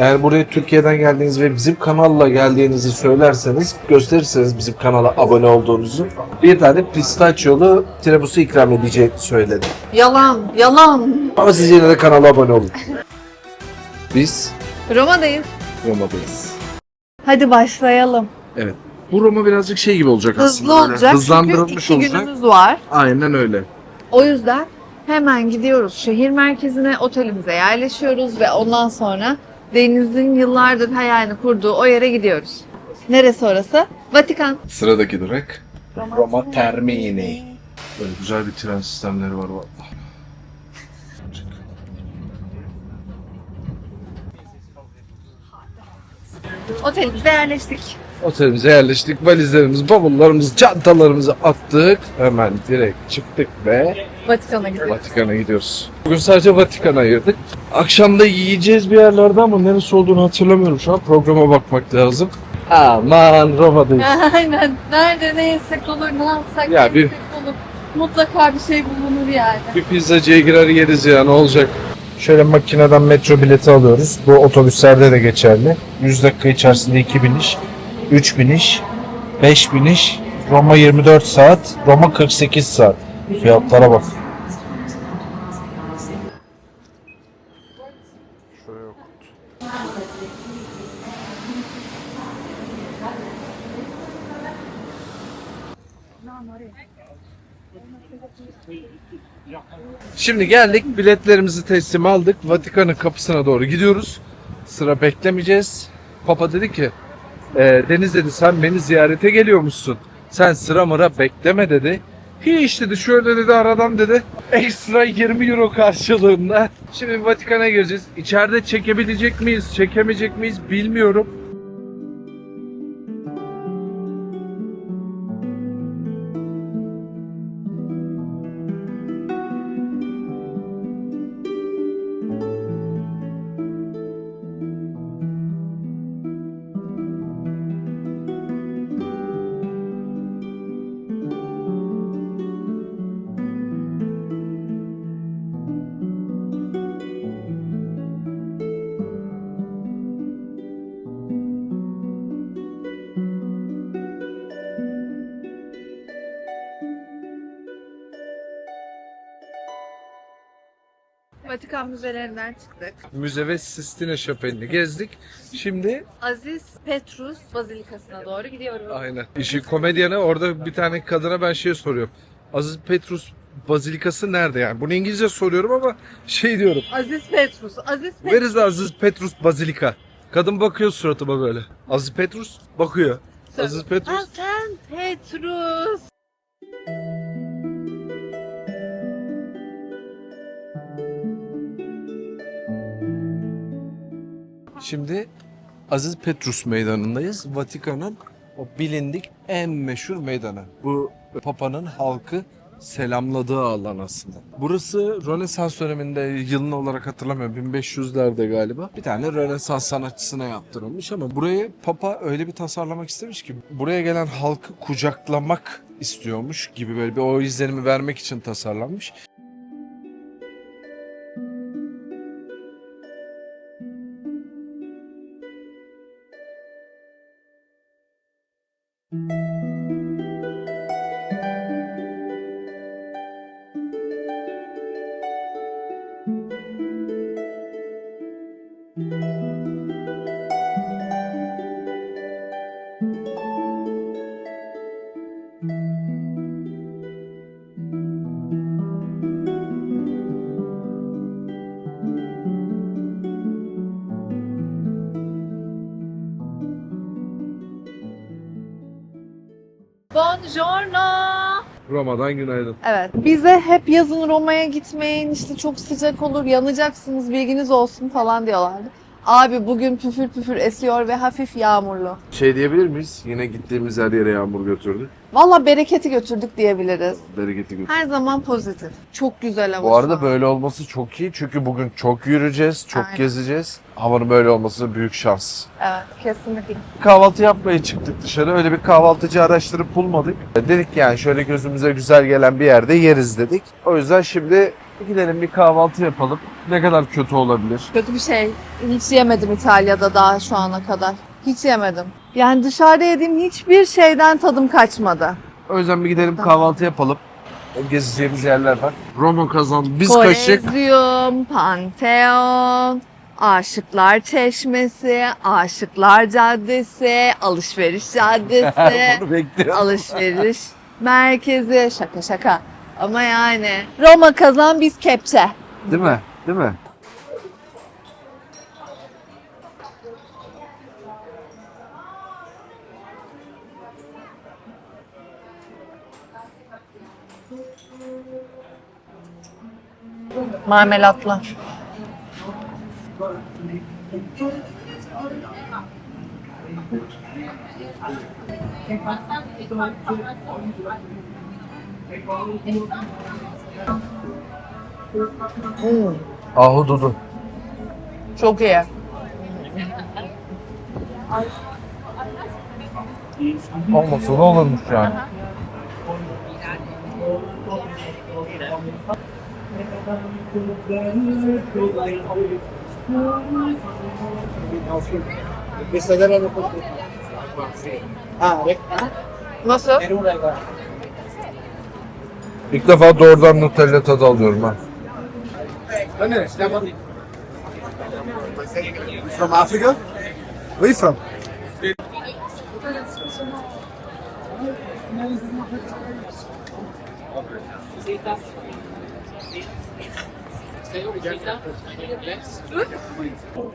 Eğer buraya Türkiye'den geldiğiniz ve bizim kanalla geldiğinizi söylerseniz, gösterirseniz bizim kanala abone olduğunuzu bir tane pistachiyolu tiramisu ikram edeceğini söyledi. Yalan, yalan. Ama siz yine de kanala abone olun. Biz Roma'dayız. Roma'dayız. Hadi başlayalım. Evet. Bu Roma birazcık şey gibi olacak Hızlı aslında. böyle olacak çünkü Hızlandırılmış iki olacak. günümüz var. Aynen öyle. O yüzden hemen gidiyoruz şehir merkezine, otelimize yerleşiyoruz ve ondan sonra Deniz'in yıllardır hayalini kurduğu o yere gidiyoruz. Neresi orası? Vatikan. Sıradaki durak Roma Termini. Böyle güzel bir tren sistemleri var vallahi. Otelimize yerleştik. Otelimize yerleştik. Valizlerimizi, bavullarımızı, çantalarımızı attık. Hemen direkt çıktık ve Vatikan'a gidiyoruz. Vatikan'a gidiyoruz. Bugün sadece Vatikan'a ayırdık. Akşam da yiyeceğiz bir yerlerde ama neresi olduğunu hatırlamıyorum şu an. Programa bakmak lazım. Aman Roma'dayız. Aynen. Nerede ne yesek olur, ne yapsak Ya ne bir- yesek olur. Mutlaka bir şey bulunur yani. Bir pizzacıya girer yeriz ya ne olacak? Şöyle makineden metro bileti alıyoruz. Bu otobüslerde de geçerli. 100 dakika içerisinde 2 biniş, 3 biniş, 5 biniş, Roma 24 saat, Roma 48 saat. Fiyatlara bak. Şimdi geldik biletlerimizi teslim aldık. Vatikan'ın kapısına doğru gidiyoruz. Sıra beklemeyeceğiz. Papa dedi ki "E, Deniz dedi sen beni ziyarete geliyormuşsun. Sen sıra mıra bekleme dedi. Hiç dedi şöyle dedi aradan dedi. Ekstra 20 euro karşılığında. Şimdi Vatikan'a gireceğiz. İçeride çekebilecek miyiz, çekemeyecek miyiz bilmiyorum. Vatikan müzelerinden çıktık. Müze ve Sistine Şapeli'ni gezdik. Şimdi Aziz Petrus Bazilikası'na doğru gidiyoruz. Aynen. İşi komedyana orada bir tane kadına ben şey soruyorum. Aziz Petrus Bazilikası nerede yani? Bunu İngilizce soruyorum ama şey diyorum. Aziz Petrus, Aziz Petrus. Where is Aziz Petrus Bazilika? Kadın bakıyor suratıma böyle. Aziz Petrus bakıyor. Aziz Petrus. sen Petrus. Şimdi Aziz Petrus meydanındayız. Vatikan'ın o bilindik en meşhur meydanı. Bu Papa'nın halkı selamladığı alan aslında. Burası Rönesans döneminde yılını olarak hatırlamıyorum 1500'lerde galiba. Bir tane Rönesans sanatçısına yaptırılmış ama burayı Papa öyle bir tasarlamak istemiş ki buraya gelen halkı kucaklamak istiyormuş gibi böyle bir o izlenimi vermek için tasarlanmış. Buongiorno. Roma'dan günaydın. Evet. Bize hep yazın Roma'ya gitmeyin işte çok sıcak olur yanacaksınız bilginiz olsun falan diyorlardı. Abi bugün püfür püfür esiyor ve hafif yağmurlu. Şey diyebilir miyiz? Yine gittiğimiz her yere yağmur götürdü. Valla bereketi götürdük diyebiliriz. Bereketi götürdü. Her zaman pozitif. Çok güzel ama Bu arada an. böyle olması çok iyi çünkü bugün çok yürüyeceğiz, çok Aynen. gezeceğiz. Havanın böyle olması büyük şans. Evet kesinlikle. Kahvaltı yapmaya çıktık dışarı. Öyle bir kahvaltıcı araştırıp bulmadık. Dedik yani şöyle gözümüze güzel gelen bir yerde yeriz dedik. O yüzden şimdi Gidelim bir kahvaltı yapalım. Ne kadar kötü olabilir? Kötü bir şey. Hiç yemedim İtalya'da daha şu ana kadar. Hiç yemedim. Yani dışarıda yediğim hiçbir şeyden tadım kaçmadı. O yüzden bir gidelim kahvaltı yapalım. Gezeceğimiz yerler var. Roma kazandı. Biz kaçacak. Kolezyum, Pantheon, Aşıklar Çeşmesi, Aşıklar Caddesi, Alışveriş Caddesi, Bunu bekliyorum. alışveriş merkezi. Şaka şaka. Ama yani Roma kazan biz kepçe. Değil mi? Değil mi? Marmelatla. Hmm, Ahududu. çok iyi. Olmasa da olurmuş yani. Nasıl? İlk defa doğrudan Nutella tadı alıyorum ha. From Africa? Where you from?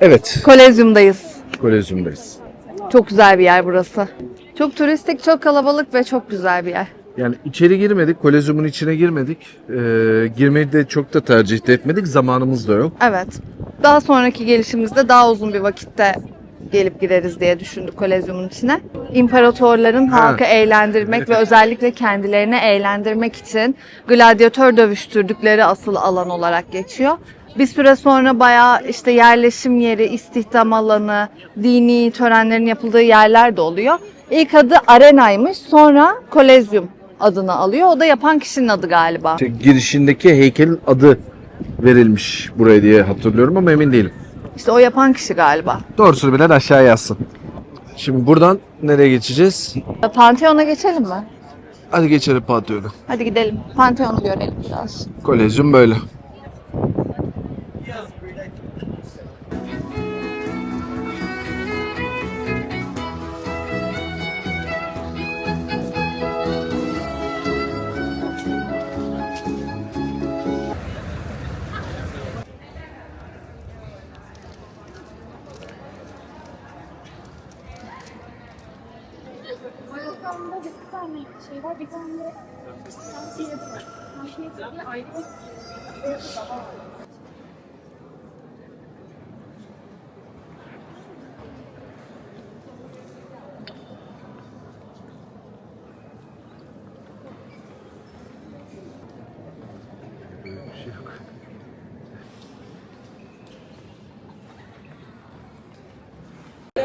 Evet. Kolezyumdayız. Kolezyumdayız. Çok güzel bir yer burası. Çok turistik, çok kalabalık ve çok güzel bir yer. Yani içeri girmedik, kolezyumun içine girmedik. Ee, girmeyi de çok da tercih de etmedik, zamanımız da yok. Evet. Daha sonraki gelişimizde daha uzun bir vakitte gelip gireriz diye düşündük kolezyumun içine. İmparatorların Ha. halkı eğlendirmek ve özellikle kendilerini eğlendirmek için gladyatör dövüştürdükleri asıl alan olarak geçiyor. Bir süre sonra bayağı işte yerleşim yeri, istihdam alanı, dini törenlerin yapıldığı yerler de oluyor. İlk adı arenaymış, sonra kolezyum adını alıyor. O da yapan kişinin adı galiba. İşte girişindeki heykelin adı verilmiş buraya diye hatırlıyorum ama emin değilim. İşte o yapan kişi galiba. Doğrusunu bilen aşağıya yazsın. Şimdi buradan nereye geçeceğiz? Pantheon'a geçelim mi? Hadi geçelim Pantheon'a. Hadi gidelim. Pantheon'u görelim biraz. Kolezyum böyle. Balkonda bir tane şey var, bir tane de var.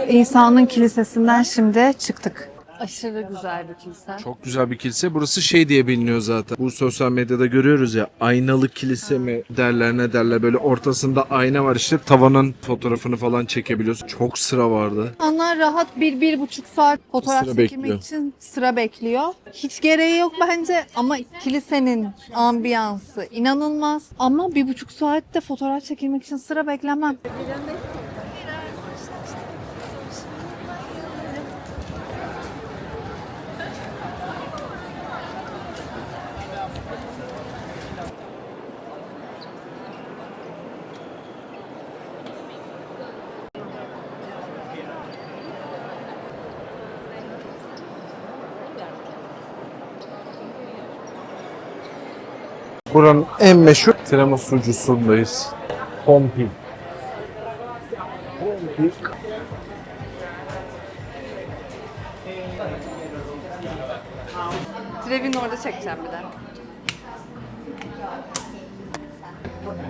İsa'nın kilisesinden şimdi çıktık. Aşırı güzel bir kilise. Çok güzel bir kilise. Burası şey diye biliniyor zaten. Bu sosyal medyada görüyoruz ya aynalı kilise mi derler ne derler böyle ortasında ayna var işte tavanın fotoğrafını falan çekebiliyorsun. Çok sıra vardı. İnsanlar rahat bir, bir buçuk saat fotoğraf Sıra çekmek bekliyor. için sıra bekliyor. Hiç gereği yok bence ama kilisenin ambiyansı inanılmaz. Ama bir buçuk saatte fotoğraf çekilmek için sıra beklemem. Buranın en meşhur tiramisucusundayız. Pompi. Pompi. Trevin orada çekeceğim bir de.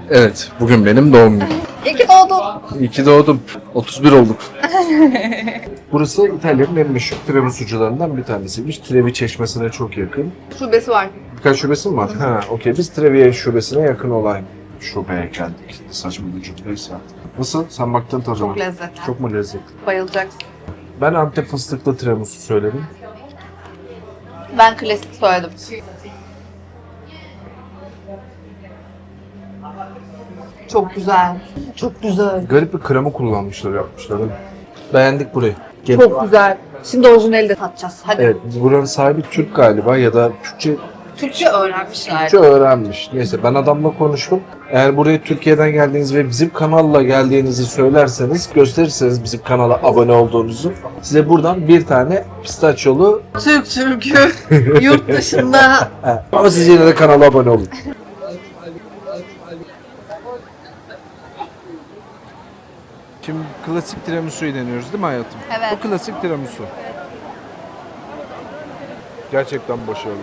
Evet, bugün benim doğum günüm. İyi ki doğdun. İyi ki doğdum. 31 olduk. Burası İtalya'nın en meşhur tiramisu bir tanesiymiş. Trevi Çeşmesi'ne çok yakın. Şubesi var. Birkaç şubesi mi var? Ha, okey. Biz Treviye şubesine yakın olan şubeye geldik. Saçma bir cümleyse. Nasıl? Sen baktın tadına. Çok lezzetli. Çok mu lezzetli? Bayılacaksın. Ben Antep fıstıklı tiramisu söyledim. Ben klasik söyledim. Çok güzel. Çok güzel. Garip bir krema kullanmışlar, yapmışlar. değil mi? Beğendik burayı. Gel. Çok güzel. Şimdi orijinali de tatacağız. Hadi. Evet, buranın sahibi Türk galiba ya da Türkçe, Türkçe öğrenmişler. Türkçe öğrenmiş. Neyse ben adamla konuştum. Eğer buraya Türkiye'den geldiğiniz ve bizim kanalla geldiğinizi söylerseniz, gösterirseniz bizim kanala abone olduğunuzu size buradan bir tane pistaçyolu Türk Türk'ü yurt dışında ama siz yine de kanala abone olun. Şimdi klasik tiramisu'yu deniyoruz değil mi hayatım? Evet. Bu klasik tiramisu. Gerçekten başarılı.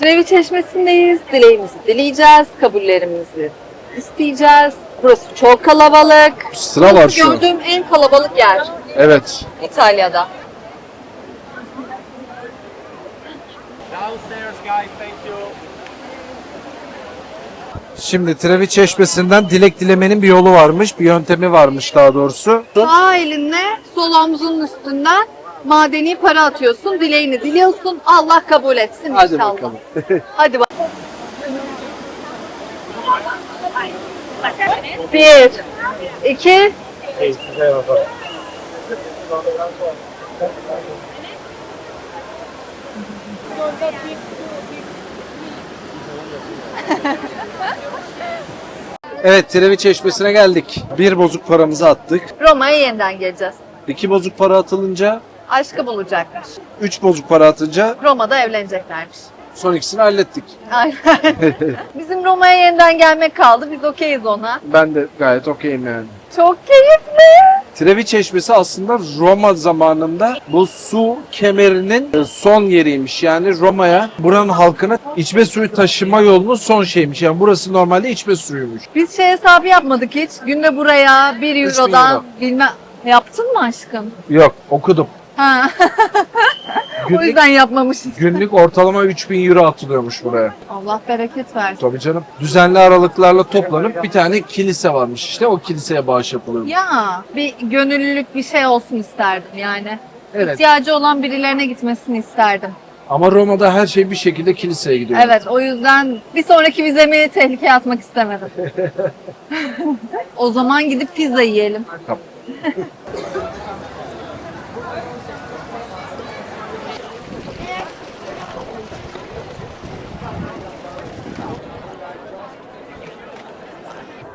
Trevi Çeşmesi'ndeyiz. Dileğimizi dileyeceğiz. Kabullerimizi isteyeceğiz. Burası çok kalabalık. Sıra var şu an. Gördüğüm en kalabalık yer Evet. İtalya'da. Şimdi Trevi Çeşmesi'nden dilek dilemenin bir yolu varmış, bir yöntemi varmış daha doğrusu. Sağ elinle sol omzunun üstünden madeni para atıyorsun. Dileğini diliyorsun. Allah kabul etsin Hadi inşallah. bakalım. Hadi bak. Bir, iki, Evet, Trevi Çeşmesi'ne geldik. Bir bozuk paramızı attık. Roma'ya yeniden geleceğiz. İki bozuk para atılınca, Aşkı bulacakmış. üç bozuk para atınca Roma'da evleneceklermiş. son ikisini hallettik. Aynen. Bizim Roma'ya yeniden gelmek kaldı. Biz okeyiz ona. Ben de gayet okeyim yani. Çok keyifli. Trevi Çeşmesi aslında Roma zamanında bu su kemerinin e, son yeriymiş. Yani Roma'ya buranın halkına içme suyu taşıma yolunun son şeymiş. Yani burası normalde içme suyuymuş. Biz şey hesabı yapmadık hiç. Günde buraya 1 bin eurodan euro. bilmem... Yaptın mı aşkım? Yok okudum. Ha. o yüzden yapmamışız. günlük ortalama 3000 euro atılıyormuş buraya. Allah bereket versin. Tabii canım. Düzenli aralıklarla toplanıp bir tane kilise varmış işte. O kiliseye bağış yapılıyor. Ya bir gönüllülük bir şey olsun isterdim yani. Evet. İhtiyacı olan birilerine gitmesini isterdim. Ama Roma'da her şey bir şekilde kiliseye gidiyor. Evet o yüzden bir sonraki vizemi tehlikeye atmak istemedim. o zaman gidip pizza yiyelim. Tamam.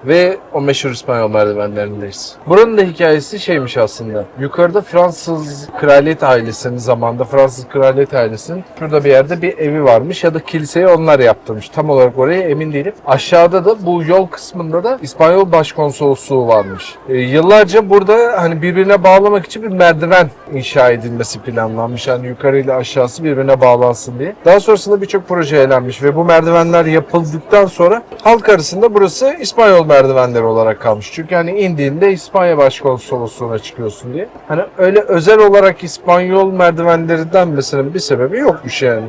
Ve o meşhur İspanyol merdivenlerindeyiz. Buranın da hikayesi şeymiş aslında. Yukarıda Fransız kraliyet ailesinin zamanında Fransız kraliyet ailesinin şurada bir yerde bir evi varmış ya da kiliseyi onlar yaptırmış. Tam olarak oraya emin değilim. Aşağıda da bu yol kısmında da İspanyol başkonsolosluğu varmış. Ee, yıllarca burada hani birbirine bağlamak için bir merdiven inşa edilmesi planlanmış. Yani yukarıyla aşağısı birbirine bağlansın diye. Daha sonrasında birçok proje elenmiş ve bu merdivenler yapıldıktan sonra halk arasında burası İspanyol merdivenleri olarak kalmış. Çünkü hani indiğinde İspanya başkonsolosluğuna çıkıyorsun diye. Hani öyle özel olarak İspanyol merdivenleri denmesinin bir sebebi yokmuş yani.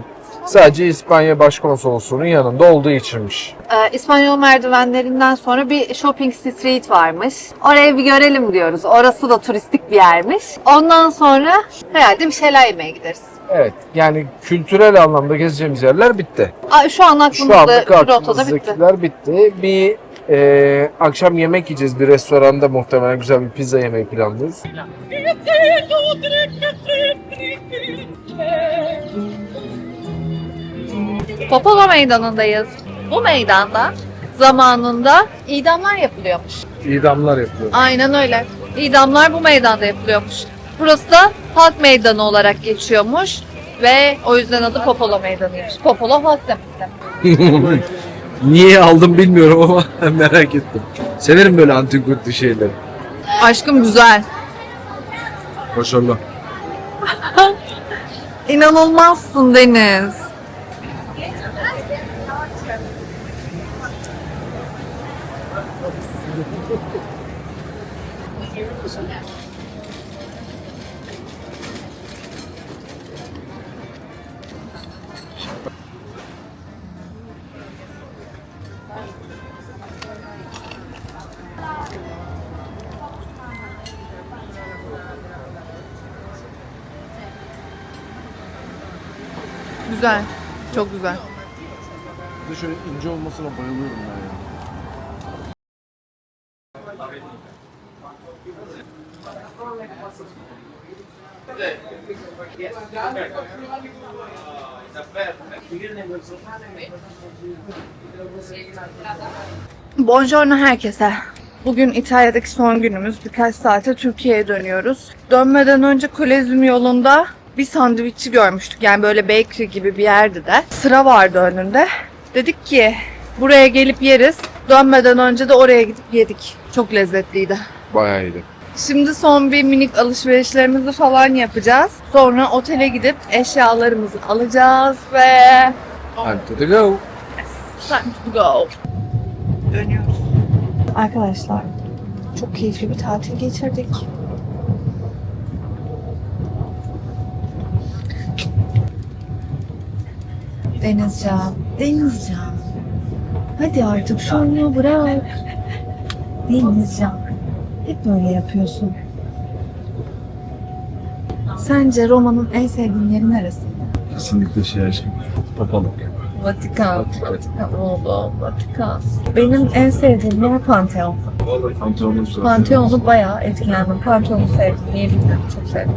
Sadece İspanya başkonsolosluğunun yanında olduğu içinmiş. Ee, İspanyol merdivenlerinden sonra bir shopping street varmış. Oraya bir görelim diyoruz. Orası da turistik bir yermiş. Ondan sonra herhalde bir şeyler yemeye gideriz. Evet yani kültürel anlamda gezeceğimiz yerler bitti. Aa, şu an Şu aklımızda anlık rotada bitti. aklımızdakiler bitti. Bir e, akşam yemek yiyeceğiz bir restoranda muhtemelen güzel bir pizza yemeyi planlıyoruz. Popova Meydanı'ndayız. Bu meydanda zamanında idamlar yapılıyormuş. İdamlar yapılıyor. Aynen öyle. İdamlar bu meydanda yapılıyormuş. Burası da halk meydanı olarak geçiyormuş. Ve o yüzden adı Popolo Meydanı'ymış. Popolo halk demek. Niye aldım bilmiyorum ama merak ettim. Severim böyle antik kutlu şeyleri. Aşkım güzel. Başarılı. İnanılmazsın Deniz. Güzel. Çok güzel. Bir de şöyle ince olmasına bayılıyorum ben ya. Buongiorno herkese. Bugün İtalya'daki son günümüz. Birkaç saate Türkiye'ye dönüyoruz. Dönmeden önce Kolezyum yolunda bir sandviççi görmüştük. Yani böyle bakery gibi bir yerdi de. Sıra vardı önünde. Dedik ki buraya gelip yeriz. Dönmeden önce de oraya gidip yedik. Çok lezzetliydi. Bayağı iyiydi. Şimdi son bir minik alışverişlerimizi falan yapacağız. Sonra otele gidip eşyalarımızı alacağız ve Time to go. Time to go. Dönüyoruz. Arkadaşlar çok keyifli bir tatil geçirdik. Denizcan, Denizcan. Hadi artık şunu bırak. Denizcan. Hep böyle yapıyorsun. Sence Roma'nın en sevdiğin yeri neresi? Kesinlikle şey aşkım. Papalık. Vatikan. Vatikan oldu. Vatikan. Benim en sevdiğim yer Pantheon. Pantolonumuz Pantheon'u bayağı etkilendim. Pantheon'u sevdim. Niye bilmiyorum. Çok sevdim.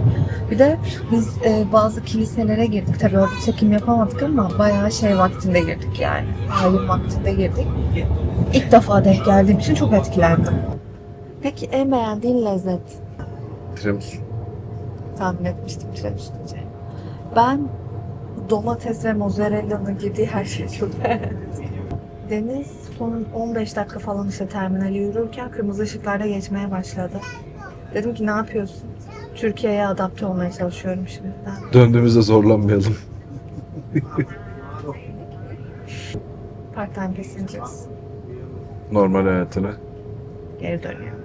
Bir de biz e, bazı kiliselere girdik. Tabii orada çekim yapamadık ama bayağı şey vaktinde girdik yani. Ayin vaktinde girdik. İlk defa denk geldiğim için çok etkilendim. Peki en beğendiğin lezzet? Tiramisu. Tahmin etmiştim tiramisu diyeceğim. Ben domates ve mozzarella'nın girdiği her şeyi çok beğendim. Deniz son 15 dakika falan işte terminale yürürken kırmızı ışıklarda geçmeye başladı. Dedim ki ne yapıyorsun? Türkiye'ye adapte olmaya çalışıyorum şimdiden. Döndüğümüzde zorlanmayalım. Part time. Normal hayatına. Geri dönüyor.